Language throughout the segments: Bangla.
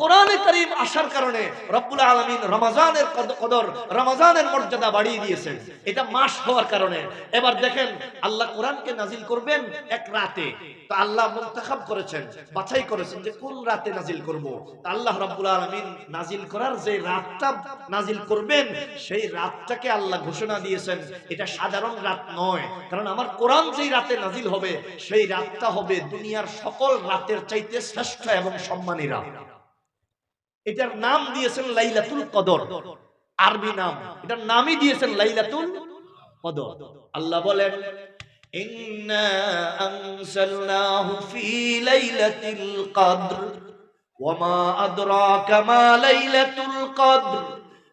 কোরআনে করিম আসার কারণে রব্বুল আলমিন রমাজানের কদর, রমাজানের মর্যাদা বাড়িয়ে দিয়েছেন। এটা মাস হওয়ার কারণে। এবার দেখেন, আল্লাহ কোরআনকে নাজিল করবেন এক রাতে। তো আল্লাহ মুন্তাখাব করেছেন, বাছাই করেছেন যে কোন রাতে নাজিল করব। আল্লাহ রব্বুল আলমিন নাজিল করার যে রাতটা নাজিল করবেন, সেই রাতটাকে আল্লাহ ঘোষণা দিয়েছেন। এটা সাধারণ রাত নয়। কারণ আমার কোরআন যেই রাতে নাজিল হবে, সেই রাতটা হবে দুনিয়ার সকল রাতের চাইতে শ্রেষ্ঠ এবং সম্মানী রাত এটার নাম দিয়েছেন লাইলাতুল কদর। আরবি নাম। এটার নামই দিয়েছেন লাইলাতুল কদর। আল্লাহ বলেন, ইন্না আনসালনাহু ফি লাইলাতিল কদর, ওয়ামা আদরাকা মা লাইলাতুল কদর।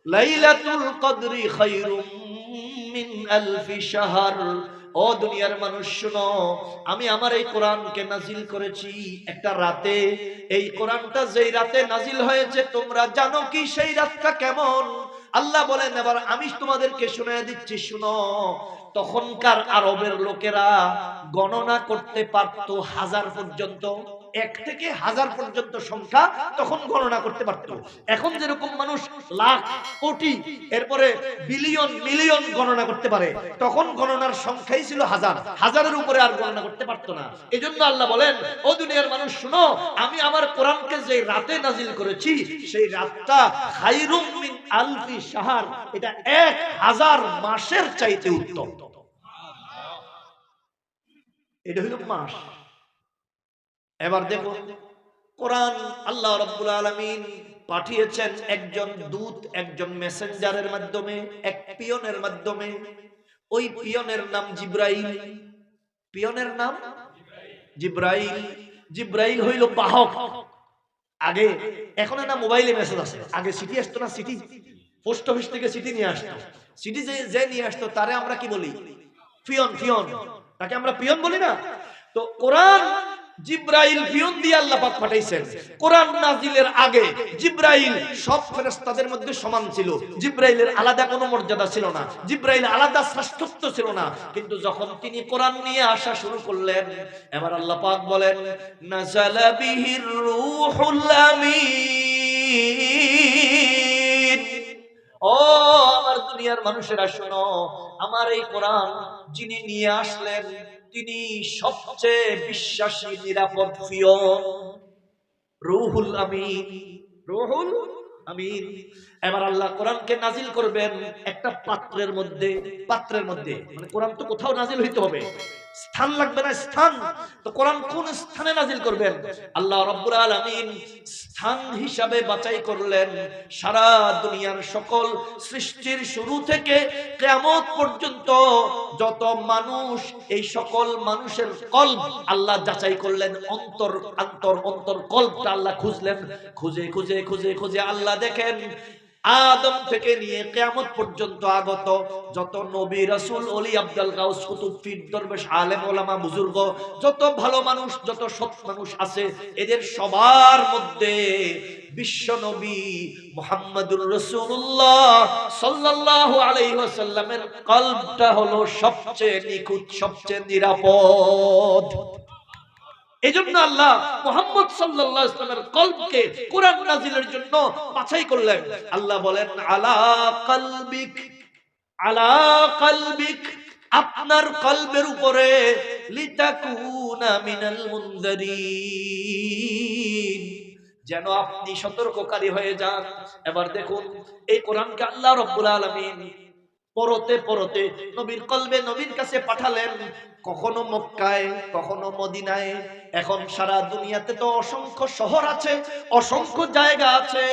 লাইলাতুল কদরি খায়রুম মিন আলফি শাহর। ও দুনিয়ার মানুষ, শুনো, আমি আমার এই কোরআনকে নাজিল করেছি একটা রাতে। এই কোরআনটা যেই রাতে নাজিল হয়েছে, তোমরা জানো কি সেই রাতটা কেমন? আল্লাহ বলেন, এবার আমি তোমাদেরকে শুনে দিচ্ছি, শুনো। তখনকার আরবের লোকেরা গণনা করতে পারত হাজার পর্যন্ত। এক থেকে হাজার পর্যন্ত সংখ্যা তখন গণনা করতে পারত। এখন যেরকম মানুষ লাখ, কোটি, এরপরে বিলিয়ন, মিলিয়ন গণনা করতে পারে, তখন গণনার সংখ্যাই ছিল হাজার। হাজারের উপরে আর গণনা করতে পারতো না। এই জন্য আল্লাহ বলেন, ও দুনিয়ার মানুষ, শুনো, আমি আমার কোরআনকে যে রাতে নাজিল করেছি, সেই রাতটা খাইরুম মিন আলফি শাহর। এটা এক হাজার মাসের চাইতে উত্তম। এটা হইল মাস। এবার দেখুন কোরআন আল্লাহ রাব্বুল আলামিন পাঠিয়েছেন একজন দূত, একজন মেসেঞ্জারের মাধ্যমে, এক পিয়নের মাধ্যমে। ওই পিয়নের নাম জিব্রাইল। পিয়নের নাম? জিব্রাইল। জিব্রাইল হইল বাহক। আগে, এখন না মোবাইলে মেসেজ আসে। আগে সিটি আসতো না সিটি? পোস্ট অফিস থেকে সিটি নিয়ে আসতো। সিটি যে যে নিয়ে আসতো, তারে আমরা কি বলি? পিয়ন পিয়ন। তাকে আমরা পিয়ন বলি না? তো কোরআন জিব্রাইল পিয়ন দিয়ে আল্লাহ পাক পাঠাইছেন। কোরআন নাজিলের আগে জিব্রাইল সব ফেরেশতাদের মধ্যে সমান ছিল। জিব্রাইলের আলাদা কোনো মর্যাদা ছিল না। জিব্রাইল আলাদা শ্রেষ্ঠত্ব ছিল না। কিন্তু যখন তিনি কোরআন নিয়ে আসা শুরু করলেন, এবার আল্লাহ পাক বলেন নাজালা বিহির রূহুল আমিন। ও আমার দুনিয়ার মানুষেরা, শোনো, আমার এই কোরআন যিনি নিয়ে আসলেন, তিনি সবচেয়ে বিশ্বাসী, নিরাপদ রুহুল আমিন। রুহুল আমিন। এবার আল্লাহ কোরআনকে নাজিল করবেন একটা পাত্রের মধ্যে পাত্রের মধ্যে। মানে কোরআন তো কোথাও নাজিল হইতে হবে। স্থান লাগবে না স্থান। তো কোরআন কোন স্থানে নাজিল করবেন? আল্লাহ রাব্বুল আলামিন স্থান হিসাবে বাছাই করলেন সারা দুনিয়ার সকল সৃষ্টির শুরু থেকে কিয়ামত পর্যন্ত যত মানুষ, এই সকল মানুষের কল্প আল্লাহ যাচাই করলেন। অন্তর অন্তর অন্তর কল্পটা আল্লাহ খুঁজলেন। খুঁজে খুঁজে খুঁজে খুঁজে আল্লাহ দেখেন আদম থেকে নিয়ে কেয়ামত পর্যন্ত আগত যত নবী রাসূল ওলি আব্দুল গাউস কুতুব দরবেশ আলেম ওলামা বুজুর্গ, যত ভালো মানুষ, যত সৎ মানুষ আছে, এদের সবার মধ্যে সাল্লাল্লাহু হলো সবচেয়ে নিখুঁত, সবচেয়ে নিরাপদ। এজন্য আল্লাহ মোহাম্মদ সাল্লাল্লাহু ওয়াসাল্লামের কলবকে কোরআন নাজিলের জন্য বাছাই করলেন। আল্লাহ বলেন, আলা কলবিক আলা কলবিক, আপনার কলবের উপরে লিতাকুনা মিনাল মুনজারিন। যেন আপনি সতর্ককারী হয়ে যান। এবার দেখুন, এই কোরআনকে আল্লাহ রব্বুল আলামিন পরতে পরতে নবীর কলবে নবীর কাছে পাঠালেন। কখনো মক্কায়, কখনো মদিনায়। এখন সারা দুনিয়াতে তো অসংখ্য শহর আছে, অসংখ্য জায়গা আছে,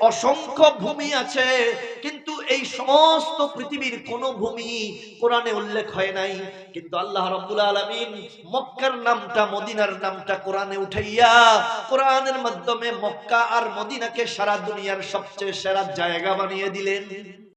অসংখ্য ভূমি আছে। কিন্তু এই সমস্ত পৃথিবীর কোন ভূমি কোরআনে উল্লেখ হয় নাই। কিন্তু আল্লাহ রাব্বুল আলামিন মক্কার নামটা, মদিনার নামটা কোরআনে উঠাইয়া কোরআনের মাধ্যমে মক্কা আর মদিনাকে সারা দুনিয়ার সবচেয়ে সেরা জায়গা বানিয়ে দিলেন।